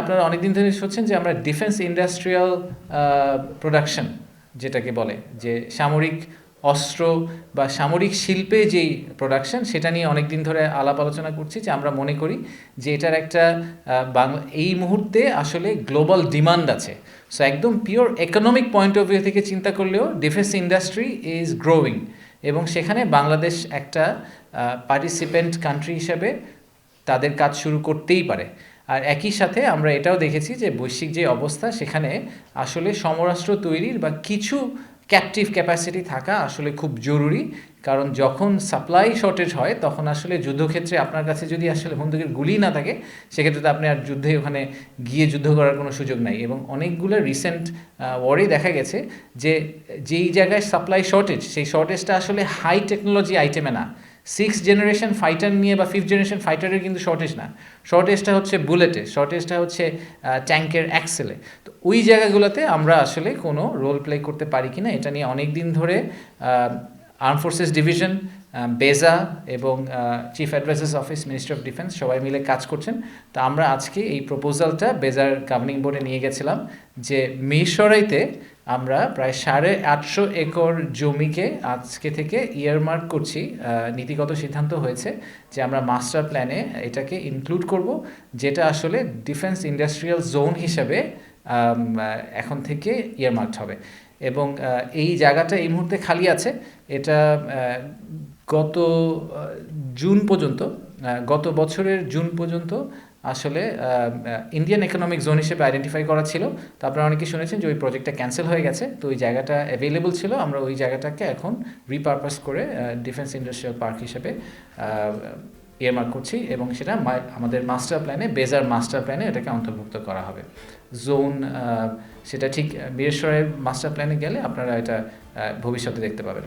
আপনারা অনেকদিন ধরে শুনছেন যে আমরা ডিফেন্স ইন্ডাস্ট্রিয়াল প্রোডাকশন যেটাকে বলে, যে সামরিক অস্ত্র বা সামরিক শিল্পে যেই প্রোডাকশন সেটা নিয়ে অনেক দিন ধরে আলাপ আলোচনা করছি যে আমরা মনে করি যে এটার একটা বাংলা, এই মুহূর্তে আসলে গ্লোবাল ডিমান্ড আছে। সো একদম pure economic point of view থেকে চিন্তা করলেও ডিফেন্স ইন্ডাস্ট্রি ইজ গ্রোয়িং এবং সেখানে বাংলাদেশ একটা পার্টিসিপেন্ট কান্ট্রি হিসেবে তাদের কাজ শুরু করতেই পারে। আর একই সাথে আমরা এটাও দেখেছি যে বৈশ্বিক যে অবস্থা, সেখানে আসলে সমরাষ্ট্র তৈরির বা কিছু ক্যাপটিভ ক্যাপাসিটি থাকা আসলে খুব জরুরি। কারণ যখন সাপ্লাই শর্টেজ হয়, তখন আসলে যুদ্ধক্ষেত্রে আপনার কাছে যদি আসলে বন্দুকের গুলি না থাকে, সেক্ষেত্রে তো আপনি আর যুদ্ধে ওখানে গিয়ে যুদ্ধ করার কোনো সুযোগ নাই। এবং অনেকগুলো রিসেন্ট ওয়ারে দেখা গেছে যে যেই জায়গায় সাপ্লাই শর্টেজ সেই শর্টেজটা আসলে হাই টেকনোলজি আইটেমে না। সিক্স জেনারেশন ফাইটার নিয়ে বা ফিফথ জেনারেশন ফাইটারের কিন্তু শর্টেজ না। শর্টেজটা হচ্ছে বুলেটে শর্টেজটা হচ্ছে ট্যাঙ্কের অ্যাক্সেলে তো ওই জায়গাগুলোতে আমরা আসলে কোনো রোল প্লে করতে পারি কি না এটা নিয়ে অনেক দিন ধরে আর্ম ফোর্সেস ডিভিশন বেজা এবং chief advisers office ministry of defence সবাই মিলে কাজ করছেন। তো আমরা আজকে এই প্রপোজালটা বেজার গভর্নিং বোর্ডে নিয়ে গেছিলাম যে মিরসরাইতে আমরা প্রায় সাড়ে আটশো একর জমিকে আজকে থেকে ইয়ারমার্ক করছি। নীতিগত সিদ্ধান্ত হয়েছে যে আমরা মাস্টার প্ল্যানে এটাকে ইনক্লুড করব, যেটা আসলে ডিফেন্স ইন্ডাস্ট্রিয়াল জোন হিসেবে এখন থেকে ইয়ারমার্কড হবে। এবং এই জায়গাটা এই মুহূর্তে খালি আছে। এটা গত জুন পর্যন্ত গত বছরের জুন পর্যন্ত আসলে ইন্ডিয়ান ইকোনমিক জোন হিসেবে আইডেন্টিফাই করা ছিল। তো আপনারা অনেকে শুনেছেন যে ওই প্রজেক্টটা ক্যান্সেল হয়ে গেছে। তো ওই জায়গাটা অ্যাভেলেবল ছিল। আমরা ওই জায়গাটাকে এখন রিপারপাস করে ডিফেন্স ইন্ডাস্ট্রিয়াল পার্ক হিসেবে ইয়ারমার্ক করছি এবং সেটা আমাদের মাস্টার প্ল্যানে বেজার মাস্টার প্ল্যানে এটাকে অন্তর্ভুক্ত করা হবে। জোন সেটা ঠিক বীরেশ্বরের মাস্টার প্ল্যানে গেলে আপনারা এটা ভবিষ্যতে দেখতে পাবেন।